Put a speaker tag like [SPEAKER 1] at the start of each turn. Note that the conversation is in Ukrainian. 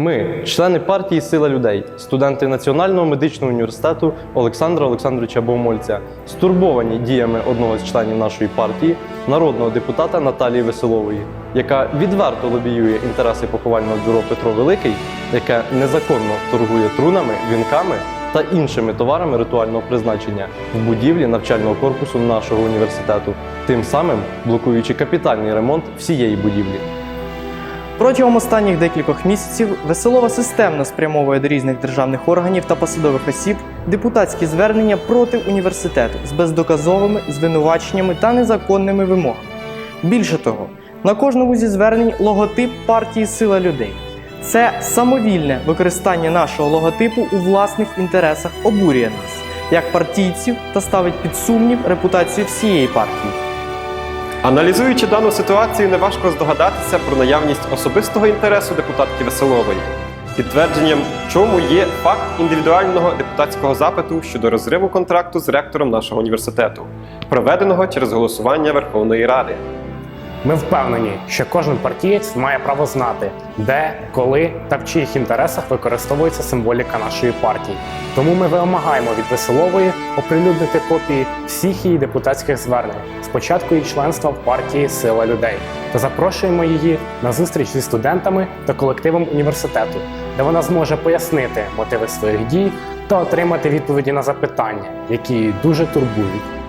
[SPEAKER 1] Ми, члени партії Сила людей, студенти Національного медичного університету Олександра Олександровича Богомольця, стурбовані діями одного з членів нашої партії, народного депутата Наталії Веселової, яка відверто лобіює інтереси поховального бюро Петро Великий, яке незаконно торгує трунами, вінками та іншими товарами ритуального призначення в будівлі навчального корпусу нашого університету, тим самим блокуючи капітальний ремонт всієї будівлі.
[SPEAKER 2] Протягом останніх декількох місяців Веселова системно спрямовує до різних державних органів та посадових осіб депутатські звернення проти університету з бездоказовими звинуваченнями та незаконними вимогами. Більше того, на кожному зі звернень логотип партії Сила людей. Це самовільне використання нашого логотипу у власних інтересах обурює нас, як партійців, та ставить під сумнів репутацію всієї партії.
[SPEAKER 3] Аналізуючи дану ситуацію, неважко здогадатися про наявність особистого інтересу депутатки Веселової. Підтвердженням чому є факт індивідуального депутатського запиту щодо розриву контракту з ректором нашого університету, проведеного через голосування Верховної Ради.
[SPEAKER 4] Ми впевнені, що кожен партієць має право знати, де, коли та в чиїх інтересах використовується символіка нашої партії. Тому ми вимагаємо від Веселової оприлюднити копії всіх її депутатських звернень з початку її членства в партії Сила людей та запрошуємо її на зустріч зі студентами та колективом університету, де вона зможе пояснити мотиви своїх дій та отримати відповіді на запитання, які її дуже турбують.